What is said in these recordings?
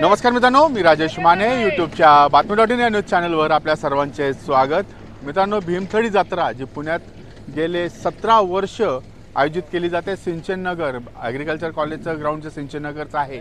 नमस्कार मित्रांनो मी राजेश माने यूट्यूबच्या बातमी डॉट इन या न्यूज चॅनलवर आपल्या सर्वांचे स्वागत. मित्रांनो भीमथडी जत्रा जी पुण्यात गेले सतरा वर्ष आयोजित केली जाते सिंचन नगर ॲग्रिकल्चर कॉलेजचं ग्राउंड जे सिंचन नगरचं आहे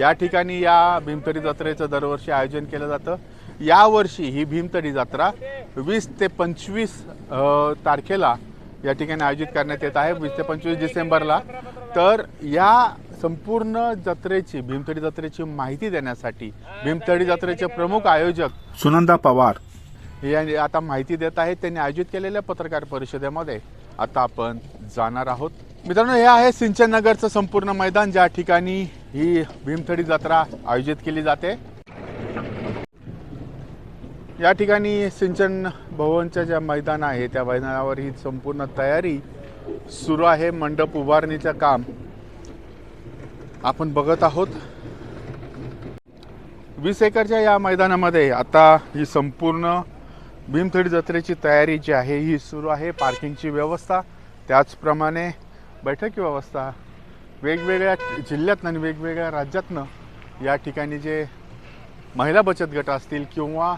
या ठिकाणी या भीमथडी जत्रेचं दरवर्षी आयोजन केलं जातं. यावर्षी ही भीमथडी जत्रा वीस ते पंचवीस तारखेला या ठिकाणी आयोजित करण्यात येत आहे. वीस ते पंचवीस डिसेंबरला तर या संपूर्ण जत्रेची भीमथडी जत्रेची माहिती देण्यासाठी भीमथडी जत्रेचे प्रमुख आयोजक सुनंदा पवार. हे यांनी आता माहिती देत आहेत. त्यांनी आयोजित केलेल्या पत्रकार परिषदेमध्ये आता आपण जाणार आहोत. मित्रांनो हे आहे सिंचन नगरचं संपूर्ण मैदान. ज्या ठिकाणी ही भीमथडी जत्रा आयोजित केली जाते या ठिकाणी सिंचन भवनचं जे मैदान आहे त्या मैदानावर ही संपूर्ण तयारी सुरू आहे मंडप उभारणीचं काम. आपण बघत आहोत. वीस एकरच्या या मैदानामध्ये आता ही संपूर्ण भीमथडी जत्रेची तयारी जी आहे ही सुरू आहे. पार्किंगची व्यवस्था त्याचप्रमाणे बैठकी व्यवस्था वेगवेगळ्या जिल्ह्यातनं आणि वेगवेगळ्या राज्यातनं या ठिकाणी जे महिला बचत गट असतील किंवा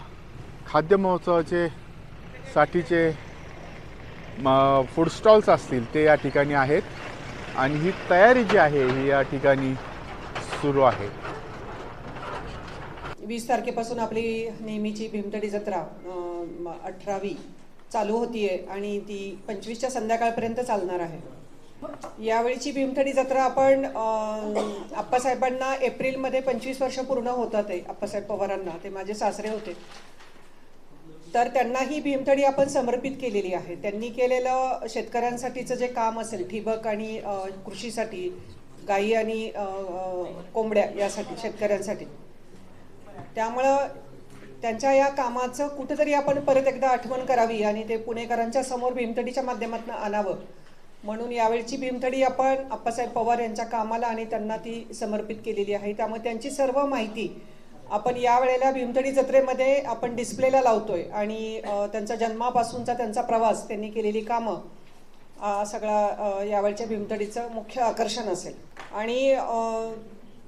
खाद्य महोत्सवाचे साठीचे म फूड स्टॉल्स असतील ते या ठिकाणी आहेत. आणि ही तयारी जी आहे ही या ठिकाणी सुरू आहे. वीस तारखेपासून आपली नेहमीची भीमतडी जत्रा अठरावी चालू होतीये आणि ती पंचवीसच्या संध्याकाळपर्यंत चालणार आहे. यावेळीची भीमथडी जत्रा आपण आप्पासाहेबांना एप्रिलमध्ये पंचवीस वर्ष पूर्ण होतात आहे आप्पासाहेब पवारांना. ते माझे सासरे होते. तर त्यांना ही भीमथडी आपण समर्पित केलेली आहे. त्यांनी केलेलं शेतकऱ्यांसाठीचं जे काम असेल ठिबक आणि कृषीसाठी गाई आणि कोंबड्या यासाठी शेतकऱ्यांसाठी. त्यामुळं त्यांच्या या कामाचं कुठेतरी आपण परत एकदा आठवण करावी आणि ते पुणेकरांच्या समोर भीमथडीच्या माध्यमातून आणावं. म्हणून यावेळची भीमथडी आपण आप्पासाहेब पवार यांच्या कामाला आणि त्यांना ती समर्पित केलेली आहे. त्यामुळे त्यांची सर्व माहिती आपण यावेळेला भीमथडी जत्रेमध्ये आपण डिस्प्लेला लावतोय आणि त्यांचा जन्मापासूनचा त्यांचा प्रवास त्यांनी केलेली कामं सगळा यावेळच्या भीमथडीचं मुख्य आकर्षण असेल. आणि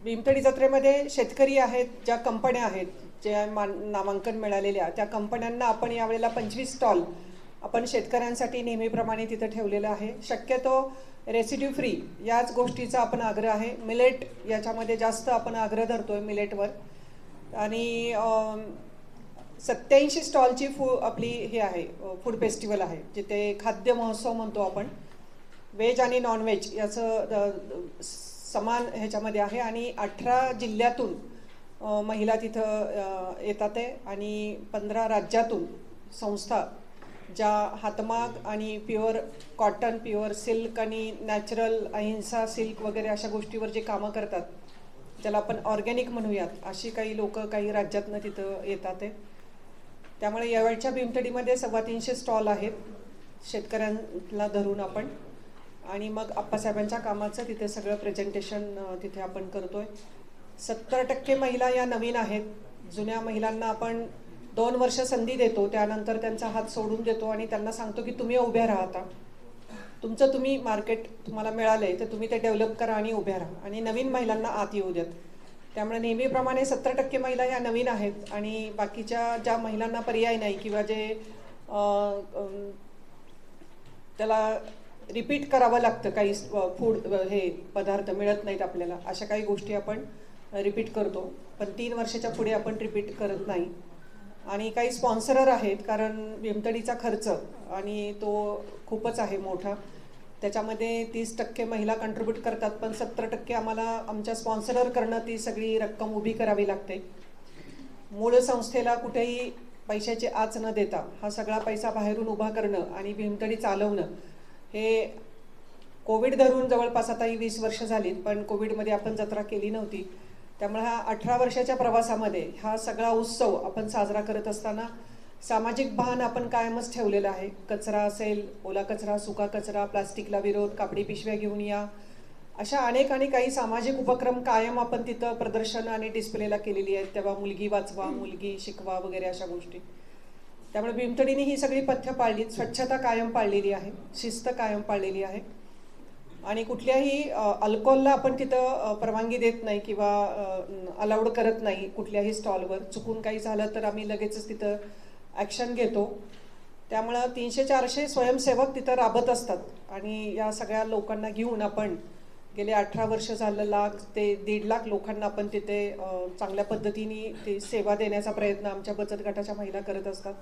भीमथडी जत्रेमध्ये शेतकरी आहेत ज्या कंपन्या आहेत ज्या मान नामांकन मिळालेल्या त्या कंपन्यांना आपण यावेळेला पंचवीस स्टॉल आपण शेतकऱ्यांसाठी नेहमीप्रमाणे तिथं ठेवलेलं आहे. शक्यतो रेसिड्यू फ्री याच गोष्टीचा आपण आग्रह आहे. मिलेट याच्यामध्ये जास्त आपण आग्रह धरतोय मिलेटवर आणि सत्याऐंशी स्टॉलची फू आपली हे आहे फूड फेस्टिवल आहे जिथे खाद्य महोत्सव म्हणतो आपण. व्हेज आणि नॉनव्हेज याचं समान ह्याच्यामध्ये आहे आणि अठरा जिल्ह्यातून महिला तिथं येतात आहे आणि पंधरा राज्यातून संस्था ज्या हातमाग आणि प्युअर कॉटन प्युअर सिल्क आणि नॅचरल अहिंसा सिल्क वगैरे अशा गोष्टीवर जे कामं करतात ज्याला आपण ऑर्गॅनिक म्हणूयात. अशी काही लोक काही राज्यातनं तिथं येतात आहे त्यामुळे यावेळच्या भीमथडीमध्ये सव्वा तीनशे स्टॉल आहेत शेतकऱ्यांना धरून आपण. आणि मग आप्पासाहेबांच्या कामाचं तिथे सगळं प्रेझेंटेशन तिथे आपण करतो आहे सत्तर टक्के महिला या नवीन आहेत. जुन्या महिलांना आपण दोन वर्ष संधी देतो त्यानंतर त्यांचा हात सोडून देतो आणि त्यांना सांगतो की तुम्ही उभ्या राहता तुमचं तुम्ही मार्केट तुम्हाला मिळालं आहे तर तुम्ही ते डेव्हलप करा आणि उभ्या राहा. आणि नवीन महिलांना आत येऊ द्यात. त्यामुळे नेहमीप्रमाणे सत्तर टक्के महिला ह्या नवीन आहेत आणि बाकीच्या ज्या महिलांना पर्याय नाही किंवा जे त्याला रिपीट करावं लागतं काही फूड हे पदार्थ मिळत नाहीत आपल्याला अशा काही गोष्टी आपण रिपीट करतो. पण तीन वर्षाच्या पुढे आपण रिपीट करत नाही. आणि काही स्पॉन्सरर आहेत कारण भीमतडीचा खर्च आणि तो खूपच आहे मोठा. त्याच्यामध्ये तीस टक्के महिला कंट्रीब्यूट करतात पण सत्तर टक्के आम्हाला आमच्या स्पॉन्सरर करणं ती सगळी रक्कम उभी करावी लागते. मूळ संस्थेला कुठेही पैशाची आच न देता हा सगळा पैसा बाहेरून उभा करणं आणि भीमतडी चालवणं हे कोविड धरून जवळपास आता ही वीस वर्ष झालीत पण कोविडमध्ये आपण जत्रा केली नव्हती. त्यामुळे हा अठरा वर्षाच्या प्रवासामध्ये हा सगळा उत्सव आपण साजरा करत असताना सामाजिक भान आपण कायमच ठेवलेलं आहे. कचरा असेल ओला कचरा सुका कचरा प्लास्टिकला विरोध कापडी पिशव्या घेऊन या. अशा अनेक आणि काही सामाजिक उपक्रम कायम आपण तिथं प्रदर्शन आणि डिस्प्लेला केलेली आहेत. तेव्हा मुलगी वाचवा मुलगी शिकवा वगैरे अशा गोष्टी. त्यामुळे भीमतडीने ही सगळी पथ्य पाळली स्वच्छता कायम पाळलेली आहे. शिस्त कायम पाळलेली आहे. आणि कुठल्याही अल्कोहोलला आपण तिथं परवानगी देत नाही किंवा अलाउड करत नाही कुठल्याही स्टॉलवर. चुकून काही झालं तर आम्ही लगेचच तिथं ॲक्शन घेतो. त्यामुळं तीनशे चारशे स्वयंसेवक तिथं राबत असतात. आणि या सगळ्या लोकांना घेऊन आपण गेले अठरा वर्ष झालं लाख ते दीड लाख लोकांना आपण तिथे चांगल्या पद्धतीने ते सेवा देण्याचा प्रयत्न आमच्या बचत गटाच्या महिला करत असतात.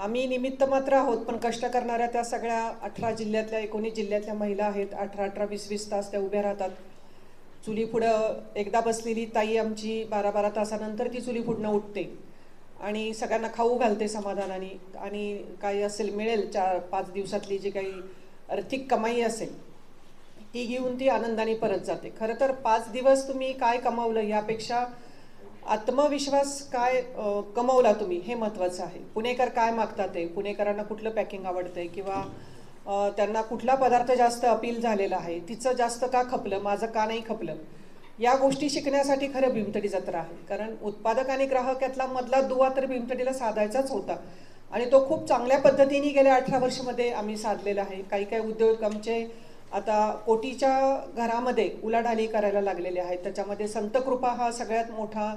आम्ही निमित्त मात्र आहोत पण कष्ट करणाऱ्या त्या सगळ्या अठरा जिल्ह्यातल्या एकोणीस जिल्ह्यातल्या महिला आहेत. अठरा अठरा वीस वीस तास त्या उभ्या राहतात. चुली पुढं एकदा बसलेली ताई आमची बारा बारा तासानंतर ती चुली पुढनं उठते. आणि सगळ्यांना खाऊ घालते समाधानाने. आणि काही असेल मिळेल चार पाच दिवसातली जी काही आर्थिक कमाई असेल ती घेऊन ती आनंदाने परत जाते. खरं तर पाच दिवस तुम्ही काय कमावलं यापेक्षा आत्मविश्वास काय कमवला तुम्ही? हे महत्त्वाचं आहे. पुणेकर काय मागतात ते? पुणेकरांना कुठलं पॅकिंग आवडतंय? किंवा त्यांना कुठला पदार्थ जास्त अपील झालेला आहे? तिचं जास्त का खपलं? माझं का नाही खपलं? या गोष्टी शिकण्यासाठी खरं भीमतडी जत्रा आहे. कारण उत्पादक आणि ग्राहक यातला मधला दुवा तर भीमतडीला साधायचाच होता. आणि तो खूप चांगल्या पद्धतीने गेल्या अठरा वर्षामध्ये आम्ही साधलेला आहे. काही काही उद्योग आमचे आता कोटीच्या घरामध्ये उलाढाली करायला लागलेले आहेत. त्याच्यामध्ये संतकृपा हा सगळ्यात मोठा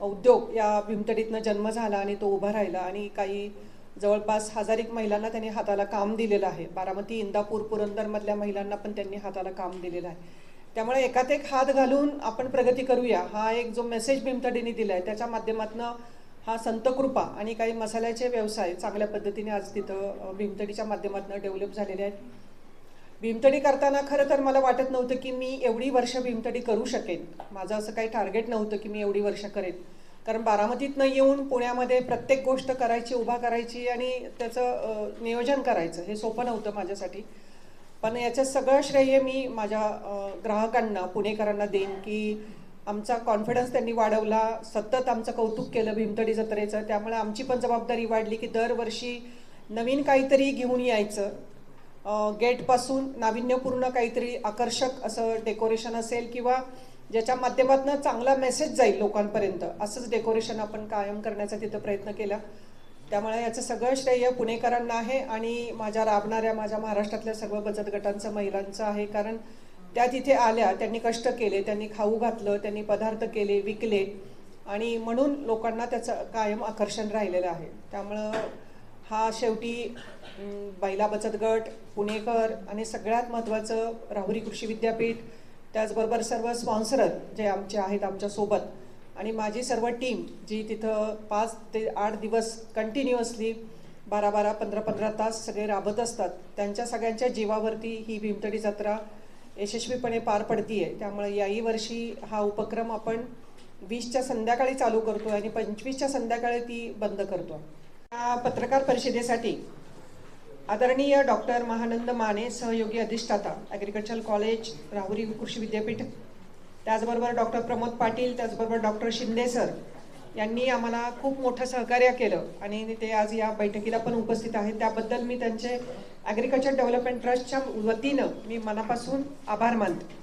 उद्योग या भीमतडीतनं जन्म झाला आणि तो उभा राहिला आणि काही जवळपास हजारिक महिलांना त्यांनी हाताला काम दिलेलं आहे. बारामती इंदापूर पुरंदरमधल्या महिलांना पण त्यांनी हाताला काम दिलेलं आहे. त्यामुळे एकात एक हात घालून आपण प्रगती करूया हा एक जो मेसेज भीमतडीने दिला आहे त्याच्या माध्यमातून हा संतकृपा आणि काही मसाल्याचे व्यवसाय चांगल्या पद्धतीने आज तिथं भीमतडीच्या माध्यमातून डेव्हलप झालेले आहेत. भीमतडी करताना खरं तर मला वाटत नव्हतं की मी एवढी वर्ष भीमतडी करू शकेन. माझं असं काही टार्गेट नव्हतं की मी एवढी वर्ष करेन. कारण बारामतीतनं येऊन पुण्यामध्ये प्रत्येक गोष्ट करायची उभा करायची आणि त्याचं नियोजन करायचं हे सोपं नव्हतं माझ्यासाठी. पण याचं सगळं श्रेय मी माझ्या ग्राहकांना पुणेकरांना देईन की आमचा कॉन्फिडन्स त्यांनी वाढवला. सतत आमचं कौतुक केलं भीमतडी जत्रेचं. त्यामुळे आमची पण जबाबदारी वाढली की दरवर्षी नवीन काहीतरी घेऊन यायचं. गेटपासून नाविन्यपूर्ण काहीतरी आकर्षक असं डेकोरेशन असेल किंवा ज्याच्या माध्यमातून चांगला मेसेज जाईल लोकांपर्यंत असंच डेकोरेशन आपण कायम करण्याचा तिथं प्रयत्न केला. त्यामुळे याचं सगळं श्रेय पुणेकरांना आहे आणि माझ्या राबणाऱ्या माझ्या महाराष्ट्रातल्या सर्व बचत गटांचं महिलांचं आहे. कारण त्या तिथे आल्या त्यांनी कष्ट केले त्यांनी खाऊ घातलं त्यांनी पदार्थ केले विकले आणि म्हणून लोकांना त्याचं कायम आकर्षण राहिलेलं आहे. त्यामुळं हा शेवटी बैला बचत गट पुणेकर आणि सगळ्यात महत्त्वाचं राहुरी कृषी विद्यापीठ त्याचबरोबर सर्व स्पॉन्सर जे आमचे आहेत आमच्यासोबत आणि माझी सर्व टीम जी तिथं पाच ते आठ दिवस कंटिन्युअसली बारा बारा पंधरा पंधरा तास सगळे राबत असतात. त्यांच्या सगळ्यांच्या जीवावरती ही भीमतडी जत्रा यशस्वीपणे पार पडतीये. त्यामुळे याही वर्षी हा उपक्रम आपण वीसच्या संध्याकाळी चालू करतो आणि पंचवीसच्या संध्याकाळी ती बंद करतो आहे पत्रकार परिषदेसाठी आदरणीय डॉक्टर महानंद माने सहयोगी अधिष्ठाता ॲग्रिकल्चर कॉलेज राहुरी कृषी विद्यापीठ त्याचबरोबर डॉक्टर प्रमोद पाटील त्याचबरोबर डॉक्टर शिंदे सर यांनी आम्हाला खूप मोठं सहकार्य केलं आणि ते आज या बैठकीला पण उपस्थित आहेत. त्याबद्दल मी त्यांचे ॲग्रिकल्चर डेव्हलपमेंट ट्रस्टच्या वतीनं मी मनापासून आभार मानते.